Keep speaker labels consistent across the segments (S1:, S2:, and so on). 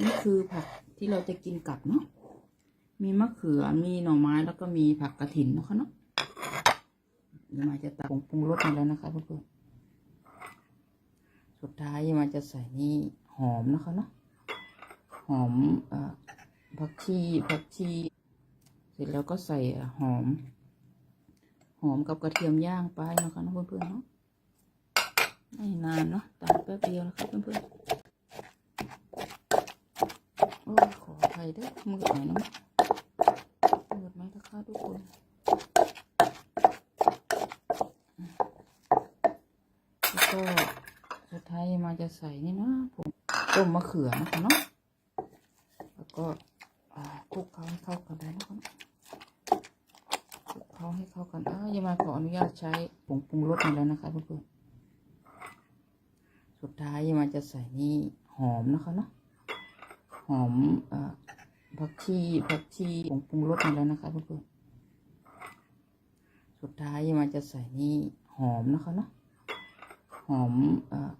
S1: นี่คือผักที่เราจะกินกับเนาะ มีมะเขือ มีหน่อไม้ แล้วก็มีผักกระถินนะคะเนาะเดี๋ยวมาจะตักปรุงรสมาแล้วนะคะเพื่อนๆสุดท้ายมาจะใส่นี่หอมนะคะเนาะ หอมอผักชีผักชีเสร็จแล้วก็ใส่หอม หอมกับกระเทียมย่างไปนะคะเนาะเพื่อนๆเนาะไม่นานเนาะตามแป๊บเดียวนะครับเพื่อนๆ โอ้ย ขออภัยด้วมือหน่อยนะมืดไหมนะคะทุกคนแล้วก็สุดท้ายมาจะใส่นี่นะผมต้มมะเขือนะคะเนาะแล้วก็คลุกเคล้าให้เข้ากันได้นะคะคลุกเคล้าให้เข้ากันอ่ายังมาขออนุญาตใช้ผงปรุงรสมาแล้วนะคะเพื่อนๆสุดท้ายยังมาจะใส่นี่หอมนะคะเนาะหอมอ่อ ผักชีผักชีผงปรุงรสมาแล้วนะคะเพื่อนๆสุดท้ายมันจะใส่นี่หอมนะคะเนาะหอมอ่อ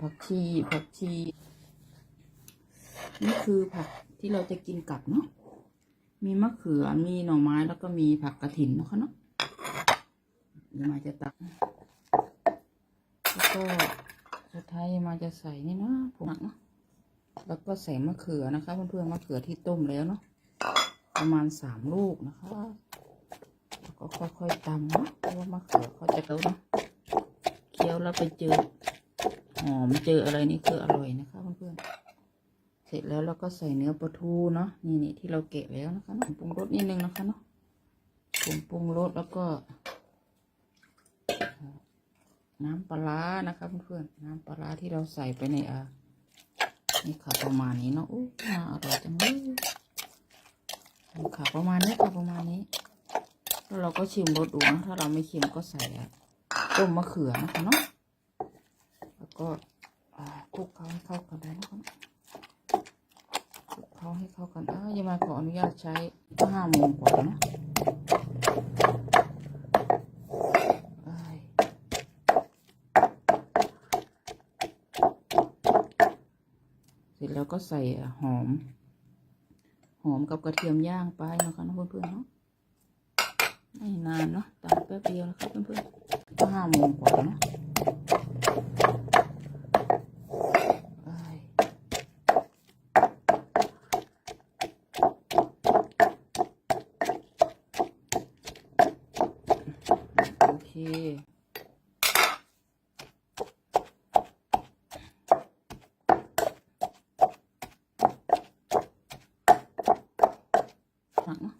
S1: ผักชีผักชีนี่คือผักที่เราจะกินกับเนาะมีมะเขือมีหน่อไม้แล้วก็มีผักกระถินนะคะเนาะเดี๋ยวมาจะตักแล้วก็สุดท้ายมาจะใส่นี่นะผงหนักเนาะ แล้วก็ใส่มะเขือนะคะ เพื่อนๆมะเขือที่ต้มแล้วเนาะประมาณสามลูกนะคะแล้วก็ค่อยๆตำเนาะเพราะว่ามะเขือเขาจะเคี้ยวเนาะเคี้ยวแล้วไปเจอหอมเจออะไรนี่คืออร่อยนะคะเพื่อนๆเสร็จแล้วเราก็ใส่เนื้อปลาทูเนาะนี่นี่ที่เราเกะแล้วนะคะปรุงรสนิดนึงนะคะเนาะผงปรุงรสแล้วก็ น้ำปลานะคะเพื่อนๆน้ำปลาร้าที่เราใส่ไปในอ่า นี่ค่ะประมาณนี้เนาะอู้น่าอร่อยจังเลยนี่ค่ะประมาณนี้ค่ะประมาณนี้แล้วเราก็ชิมรสดูนะถ้าเราไม่ชิมก็ใส่ต้มมะเขือนะคะเนาะแล้วก็คลุกเคล้าให้เข้ากันได้นะคะคลุกเคล้าให้เข้ากันอ่ายังมาขออนุญาตใช้ห้าโมงกว่าเนาะอ้าย เสร็จ แล้วก็ใส่หอม หอมกับกระเทียมย่างไปนะคะนเพื่อนๆเนาะไม่นานเนาะตามแป๊บเดียวนะคะเพื่อนๆก็ห้าโมงกว่าเนาะอ้ายโอเค ผักเนาะ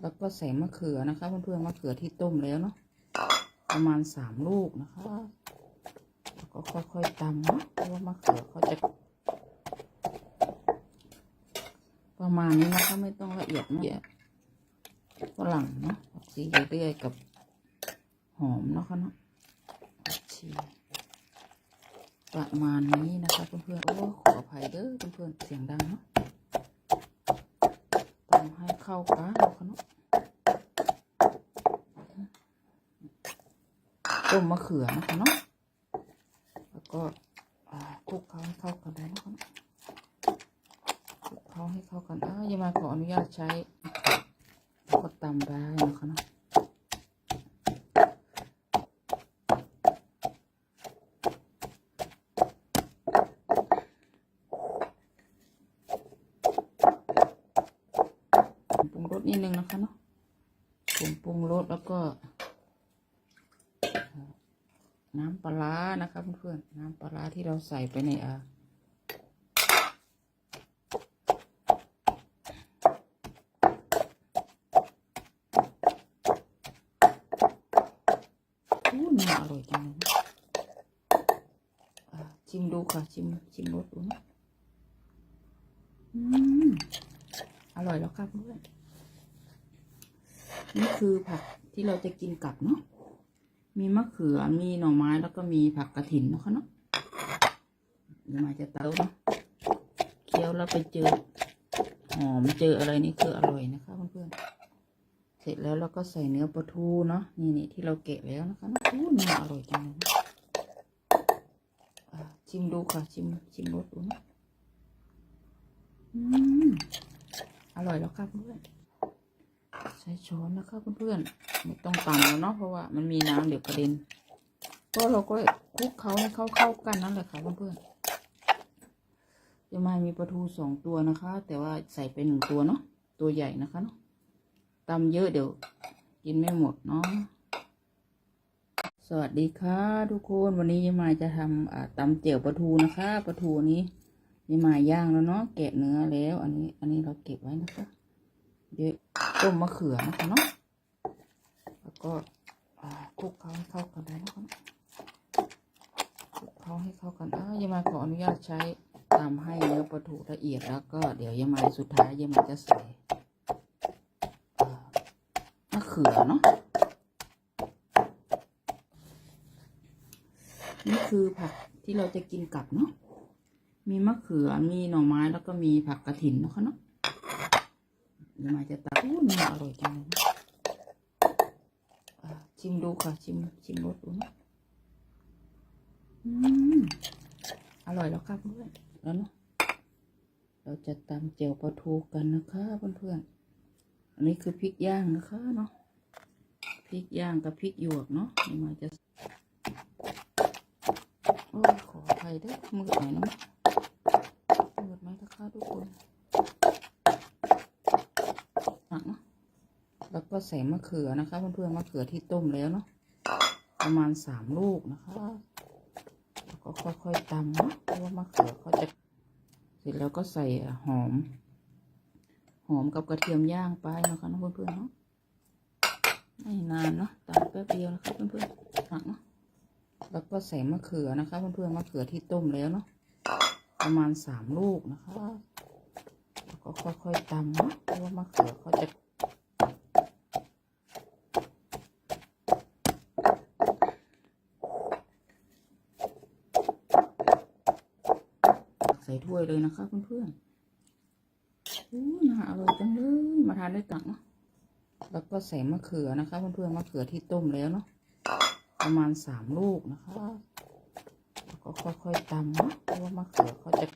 S1: แล้วก็ใส่มะเขือนะคะ เพื่อนๆมะเขือที่ต้มแล้วเนาะประมาณสามลูกนะคะแล้วก็ค่อยๆตำเนาะเพราะว่ามะเขือเขาจะประมาณนี้นะคะไม่ต้องละเอียดมากฝรั่งเนาะผักชีเรื่อยๆกับหอมเนาะคะเนาะผักชีประมาณนี้นะคะเพื่อนๆโอ้ขออภัยเด้อเพื่อนๆเสียงดังเนาะำให้เข้ากันนะคะเนาะต้มมะเขือนะคะเนาะแล้วก็คลุกเขาให้เข้ากันได้นะคะเนาะคลุกเขาให้เข้ากันอ้ายังมาขออนุญาตใช้แล้วก็ตำได้นะคะเนาะ ปรุงรส นิดนึงนะคะเนาะผงปรุงรสแล้วก็ น้ำปลาร้านะคะเพื่อนๆน้ำปลาร้าที่เราใส่ไปในอ่าอู้น่าอร่อยจังเลยชิมดูค่ะ ชิมชิมรสดูนะอืมอร่อยแล้วครับเพื่อน นี่คือผักที่เราจะกินกับเนาะ มีมะเขือ มีหน่อไม้ แล้วก็มีผักกระถินนะคะเนาะเดี๋ยวมาจะเต้าเนาะ เคี้ยวแล้วไปเจอหอมเจออะไรนี่คืออร่อยนะคะเพื่อนๆ เสร็จแล้วเราก็ใส่เนื้อปลาทูเนาะ นี่นี่ที่เราเกะแล้วนะคะเนาะอู้น่าอร่อยจังเลยชิมดูค่ะ ชิมชิมรสดูนะ อืม อร่อยแล้วครับเพื่อน ใช้ช้อนนะครับเพื่อนๆไม่ต้องตำแล้วเนาะเพราะว่ามันมีน้ำเดี๋ยวกระเด็นก็เราก็คลุกเขาให้เข้าเข้ากันนั่นแหละค่ะเพื่อนๆจะมามีปลาทูสองตัวนะคะ แต่ว่าใส่ไปหนึ่งตัวเนาะตัวใหญ่นะคะเนาะตำเยอะเดี๋ยวกินไม่หมดเนาะสวัสดีค่ะทุกคนวันนี้ยายมายจะทำอ่าตำเจียวปลาทูนะคะปลาทูนี้นี่มาย่างแล้วเนาะแกะเนื้อแล้ว อันนี้ อันนี้เราเก็บไว้นะคะ เดี๋ยวต้มมะเขือนะคะเนาะแล้วก็คลุกเขาให้เข้ากันได้นะคะคลุกเขาให้เข้ากันอ้าวยามาขออนุญาตใช้ตำให้เนื้อปลาทูละเอียดแล้วก็เดี๋ยวยายมาสุดท้ายยายมาจะใส่มะเขือเนาะนี่คือผักที่เราจะกินกับเนาะมีมะเขือมีหน่อไม้แล้วก็มีผักกระถินนะคะเนาะ เดี๋ยวมาจะตักอู้น่อร่อยจังเลยนะอ่าชิมดูค่ะ ชิมชิมรสดูนะอืมอร่อยแล้วครับเพื่อนแล้วเนาะเราจะตำเจียวปลาทูกันนะคะเพื่อนๆอันนี้คือพริกย่างนะคะเนาะพริกย่างกับพริกหยวกเนาะเดี๋ยวมาจะโอ้ยขออภัยด้วยมือหน่อยนะ เปิดไหมนะคะทุกคนหนักเนาะแล้ว ก็ใส่มะเขือนะคะ เพื่อนๆมะเขือที่ต้มแล้วเนาะประมาณสามลูกนะคะแล้วก็ค่อยๆตำเนาะเพราะว่ามะเขือเขาจะเสร็จแล้วก็ใส่หอม หอมกับกระเทียมย่างไปนะคะนะเพื่อนๆเนาะไม่นานเนาะตำแป๊บเดียวนะคะเพื่อนๆหักเนาะแล้วก็ใส่มะเขือนะคะ เพื่อนๆมะเขือที่ต้มแล้วเนาะประมาณสามลูกนะคะแล้วก็ค่อยๆตำเนาะเพราะว่ามะเขือเขาจะ ใส่ถ้วยเลยนะคะเพื่อนๆอู้น่าอร่อยจังเลย มาทานด้วยกันเนาะแล้วก็ใส่มะเขือนะคะ เพื่อนๆมะเขือที่ต้มแล้วเนาะประมาณสามลูกนะคะ แล้วก็ค่อยๆตำเนาะเพราะว่ามะเขือเขาจะ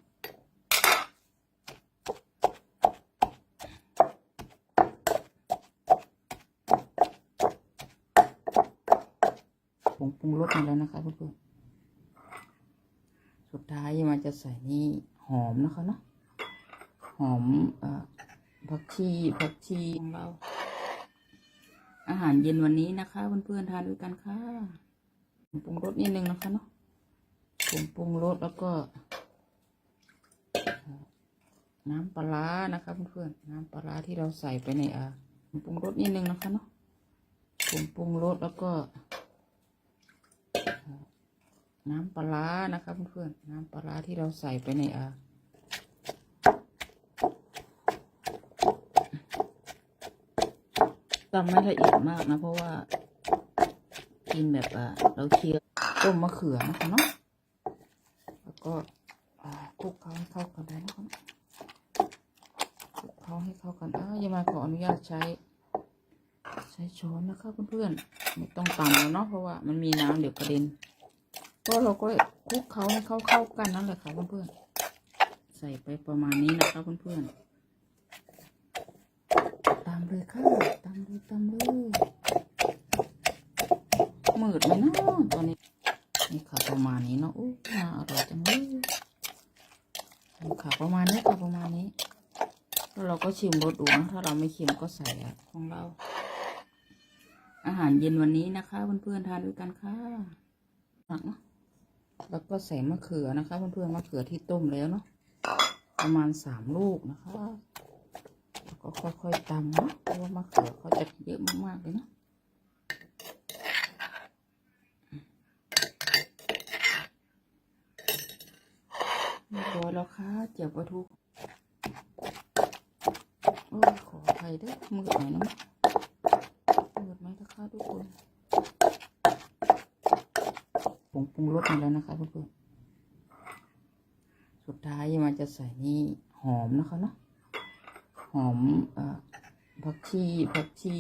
S1: ผงปรุงรสมาแล้วนะคะเพื่อนๆ ท้ายมันจะใส่นี่หอมนะคะเนาะหอมอผักชีผักชีของเรา อาหารเย็นวันนี้นะคะเพื่อนๆทานด้วยกันค่ะปรุงรสนิดนึงนะคะเนาะผงปรุงรสแล้วก็ น้ำปลาร้านะคะเพื่อนๆน้ำปลาร้าที่เราใส่ไปในอ่าปรุงรสนิดนึงนะคะเนาะผงปรุงรสแล้วก็ น้ำปลานะคะเพื่อนๆน้ำปลาที่เราใส่ไปในอ่าตำไม่ละเอียดมากนะ เพราะว่า กินแบบอ่าเราเคี่ยวต้มมะเขือนะคะเนาะแล้วก็คลุกเขาให้เข้ากันได้นะคะคลุกเขาให้เข้ากันอ้าวยายมาขออนุญาตใช้ ใช้ช้อนนะคะเพื่อนๆไม่ต้องตำแล้วเนาะเพราะว่ามันมีน้ำเดี๋ยวกระเด็น ก็เราก็คลุกเขาให้เข้าเข้ากันนั่นแหละค่ะเพื่อนๆใส่ไปประมาณนี้นะคะเพื่อนๆตามเลยค่ะตามเลยตามเลยมืดไหมเนาะตอนนี้นี่ค่ะประมาณนี้เนาะอู้น่าอร่อยจังเลยนี่ค่ะประมาณนี้ค่ะประมาณนี้แล้วเราก็ชิมรสดูนะถ้าเราไม่เค็มก็ใส่ของเรา อาหารเย็นวันนี้นะคะเพื่อนๆทานด้วยกันค่ะหนักเนาะ แล้วก็ใส่มะเขือนะคะ เพื่อนๆมะเขือที่ต้มแล้วเนาะประมาณสามลูกนะคะแล้วก็ค่อยๆตำเนาะเพราะว่ามะเขือเขาจะเยอะมากๆเลยเนาะเรียบร้อยแล้วค่ะเจียวปลาทูโอ้ขออภัยด้วยมือหน่อยนะมืดไหมนะคะทุกคนผงป รุงรสมาแล้วนะคะเพื่อนๆสุดท้ายมันจะใส่นี่หอมนะคะเนาะหอมอผักชีผักชี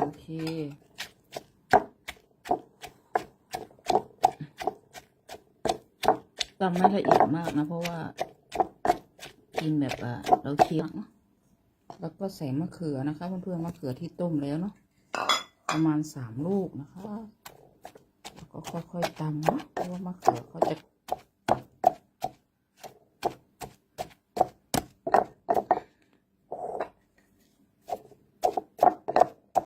S1: โอเคตำไม่ละเอียดมากนะ เพราะว่า กินแบบอะเราเคี่ยวแล้วก็ใส่มะเขือนะคะเพื่อนๆมะเขือที่ต้มแล้วเนาะ ประมาณสามลูกนะคะแล้วก็ค่อยๆตำนะเพราะว่ามะเขือเขาจะ